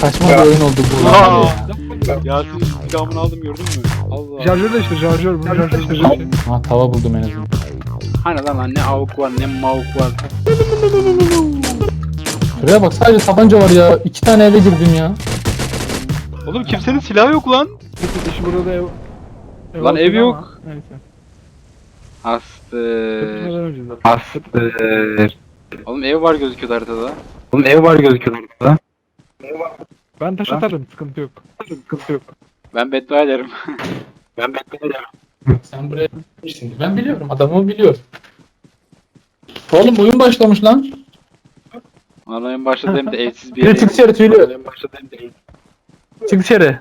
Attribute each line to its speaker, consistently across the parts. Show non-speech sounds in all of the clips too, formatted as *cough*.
Speaker 1: saçma bir oyun oldu bu.
Speaker 2: Aa.
Speaker 1: ya.
Speaker 2: Yasin intikamını aldım gördün mü? Allah.
Speaker 3: Şarjör değiştir şarjör. Bunu şarjör değiştir.
Speaker 1: Ha tava buldum en azından.
Speaker 2: Hani lan lan ne avuk var ne mavuk var.
Speaker 1: Şuraya bak sadece tabanca var ya. İki tane eve girdim ya.
Speaker 2: Oğlum kimsenin silahı yok lan.
Speaker 3: Peki dışı burada ev... ev
Speaker 2: Lan ev yok.
Speaker 3: ama Neyse.
Speaker 2: Astır.
Speaker 3: Tepkimeden önce zaten.
Speaker 2: Astır. Oğlum ev var gözüküyor haritada.
Speaker 4: Oğlum ev var gözüküyor orada.
Speaker 3: Ben taş atarım sıkıntı yok. Sıkıntı yok.
Speaker 2: Ben beddua ederim. *laughs*
Speaker 4: Ben bekledim.
Speaker 1: Sen buraya Şimdi ben biliyorum adamı biliyor. Oğlum oyun başlamış lan.
Speaker 2: Lan oyun başladı hem de evsiz bir yere.
Speaker 1: çık dışarı tüylü.
Speaker 4: Ben başladım değil.
Speaker 1: Çık dışarı.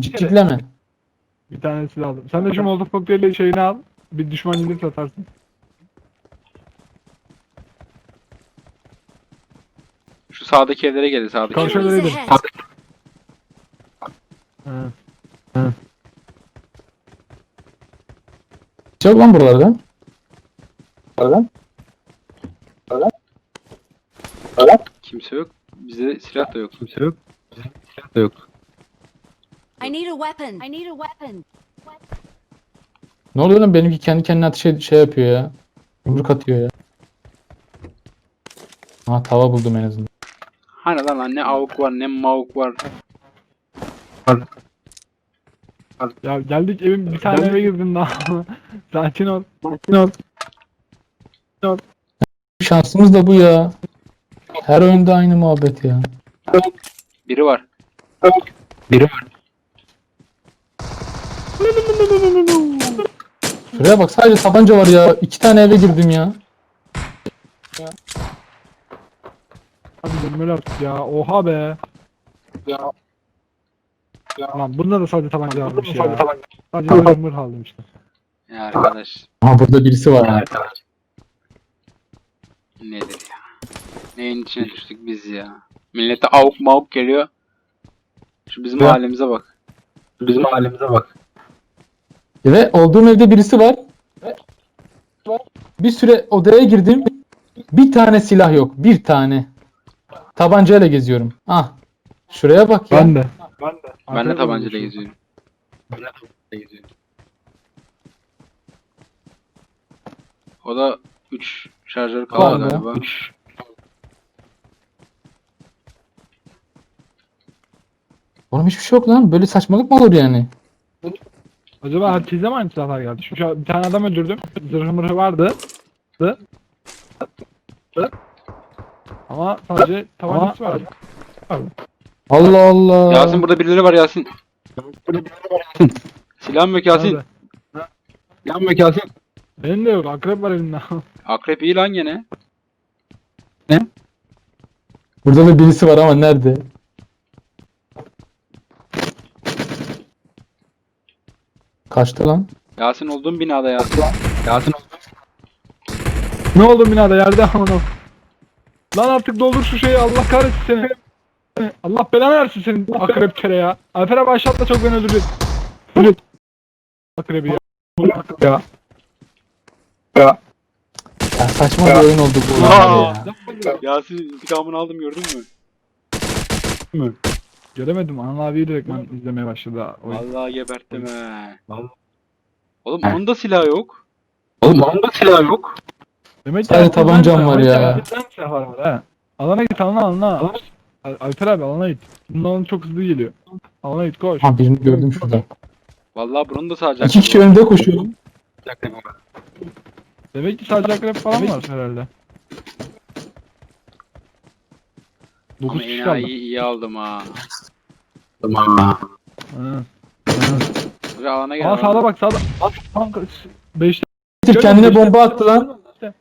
Speaker 1: Cikleme.
Speaker 3: Bir tanesi lazım. Sen de şu molotof kokteyli şeyini al. Bir düşman indirip atarsın.
Speaker 2: Şu sağdaki evlere gelin sağdaki
Speaker 3: Karşı
Speaker 2: evlere.
Speaker 3: evlere gidelim.
Speaker 5: ahead.
Speaker 3: Ha.
Speaker 1: Çok lan buralarda. Buralarda.
Speaker 2: Kimse yok. Bizde silah da yok.
Speaker 4: Kimse yok. Silah da yok.
Speaker 5: I need a weapon. I need a weapon.
Speaker 1: Ne oluyor lan benimki kendi kendine ateş şey yapıyor ya. Yumruk atıyor ya. Ha tava buldum en azından.
Speaker 2: Hani lan lan ne avuk var ne mavuk var.
Speaker 3: Ya geldik evin bir tane eve girdin daha. *laughs* Sakin ol. Sakin ol.
Speaker 1: Şansımız da bu ya. Her oyunda aynı muhabbet ya.
Speaker 2: Biri var.
Speaker 4: Biri var.
Speaker 1: Şuraya bak sadece tabanca var ya. İki tane eve girdim ya.
Speaker 3: Hadi öyle artık ya. Oha be.
Speaker 4: Ya.
Speaker 3: Lan bunda da sadece tabanca almış ya. Sadece mır mır aldım işte.
Speaker 2: Ya arkadaş.
Speaker 1: Ha burada birisi var ha.
Speaker 2: Nedir ya? Neyin içine düştük biz ya? Millete avuk mavuk geliyor. Şu bizim
Speaker 4: Ya.
Speaker 2: halimize bak.
Speaker 4: Bizim halimize bak.
Speaker 1: Ve olduğum evde birisi var. Bir süre odaya girdim. Bir tane silah yok. Bir tane. Tabancayla geziyorum. Ah. Şuraya bak ya.
Speaker 3: Ben de. Ben de.
Speaker 2: Ben de tabancayla geziyorum. O da 3 şarjör kaldı
Speaker 1: Kaldı.
Speaker 2: galiba.
Speaker 1: Oğlum hiçbir şey yok lan. Böyle saçmalık mı olur yani?
Speaker 3: Acaba herkese mi aynı silahlar geldi? Şu, şu bir tane adam öldürdüm. Zırhı mırhı vardı. Dı. Dı. Ama sadece tabancası vardı.
Speaker 1: Allah Allah.
Speaker 2: Yasin burada birileri var Yasin. Silahım yok Yasin.
Speaker 3: Nerede?
Speaker 4: Yanma Yasin.
Speaker 3: Benim de yok. Akrep var elimde. *laughs*
Speaker 2: Akrep iyi lan gene.
Speaker 1: Burada da birisi var ama nerede? Kaçtı lan.
Speaker 2: Yasin olduğum binada Yasin.
Speaker 4: Yasin
Speaker 3: ne oldu binada yerde onu. Lan artık doldur şu şeyi Allah kahretsin seni. Allah belanı versin senin akrep kere ya. Alper abi aşağıda çok beni öldürecek. Öldür. Akrebi ya. Ya.
Speaker 1: Ya saçma bir oyun oldu bu.
Speaker 2: Aa.
Speaker 1: var ya.
Speaker 2: Yasin intikamını aldım gördün mü?
Speaker 3: Göremedim. Anıl abiyi direkt ben izlemeye başladı. Oyun.
Speaker 2: Vallahi geberttim he.
Speaker 4: Vallahi.
Speaker 2: Oğlum onun da silahı yok.
Speaker 4: Oğlum onun da silah yok.
Speaker 3: Demek
Speaker 1: Sadece
Speaker 3: herkesten
Speaker 1: tabancam var ya.
Speaker 3: herkesten silah var he. Alana git alana alana. Al- Alper abi alana git. Bunun alanı çok hızlı geliyor. Alana git koş.
Speaker 1: Ha birini gördüm şurada.
Speaker 2: Vallahi bunun da sadece
Speaker 1: İki kişi önümde koşuyor.
Speaker 3: Demek ki sadece akrep falan var herhalde. 9
Speaker 2: Ama
Speaker 3: kişi kaldı.
Speaker 2: enayi iyi aldım ha.
Speaker 4: Tamam.
Speaker 3: Hı.
Speaker 2: Buraya alana gel.
Speaker 3: Aa
Speaker 2: alana.
Speaker 3: sağda bak sağda. Bak kanka 5
Speaker 1: Tip kendine bomba attı lan.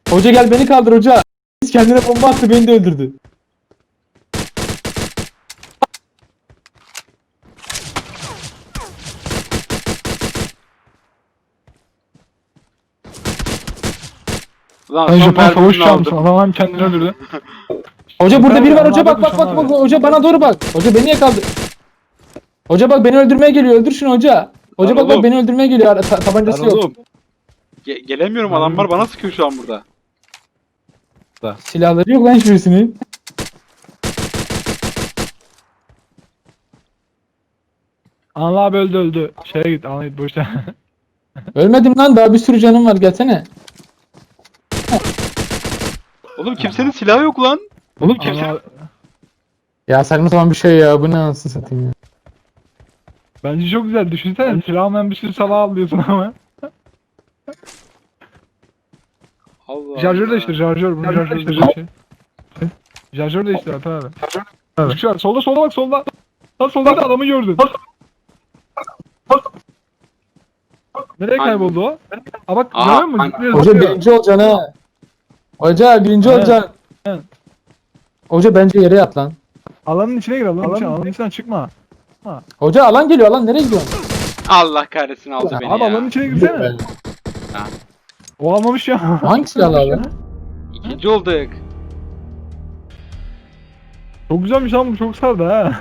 Speaker 1: Hoca gel beni kaldır hoca. Kendine bomba attı beni de öldürdü.
Speaker 2: Lan
Speaker 3: Ay
Speaker 2: son
Speaker 3: Japon savaş
Speaker 2: mermisini aldım.
Speaker 3: Adam hem kendini öldürdü. *laughs*
Speaker 1: Hoca burada biri var hoca bak bak bak bak hoca bana doğru bak. Hoca beni yakaladı. Hoca bak beni öldürmeye geliyor. Öldür şunu hoca. Hoca
Speaker 2: Lan
Speaker 1: bak bak beni öldürmeye geliyor. Ta-
Speaker 2: Lan
Speaker 1: tabancası yok.
Speaker 2: oğlum. Ge- gelemiyorum adamlar bana sıkıyor şu an burada tarafta.
Speaker 1: Silahları yok lan hiçbirisinin.
Speaker 3: Anıl abi öldü öldü. Şeye git Anıl git boşta. *laughs*
Speaker 1: Ölmedim lan daha bir sürü canım var gelsene.
Speaker 2: Oğlum kimsenin silahı yok lan.
Speaker 4: Oğlum
Speaker 3: kimse...
Speaker 1: Ya saçma sapan bir şey ya bu ne anasını satayım ya.
Speaker 3: Bence çok güzel düşünsene silah olmayan bir sürü salah alıyorsun ama.
Speaker 2: Allah Allah.
Speaker 3: değiştir şarjör. Bunu şarjör değiştir. Şarjör değiştir Alper abi. Evet. Şu var. Solda solda bak solda. Lan solda da adamı gördün. Nereye kayboldu o? Aa bak görüyor musun?
Speaker 2: hangi-
Speaker 3: Zıplıyor,
Speaker 1: Hoca
Speaker 3: zıplıyor.
Speaker 1: birinci olacaksın ha. Hoca birinci
Speaker 3: Evet.
Speaker 1: olacaksın.
Speaker 3: Evet.
Speaker 1: Hoca bence yere yat lan.
Speaker 3: Alanın içine gir alanın içine. Alanın içinden çıkma.
Speaker 1: Hoca alan geliyor alan nereye gidiyorsun?
Speaker 2: Allah kahretsin aldı beni
Speaker 3: Abi
Speaker 2: ya.
Speaker 3: alanın içine girsene. O almamış ya.
Speaker 1: Hangi silahla aldın?
Speaker 2: İkinci olduk.
Speaker 3: Çok güzelmiş lan bu çok sardı ha.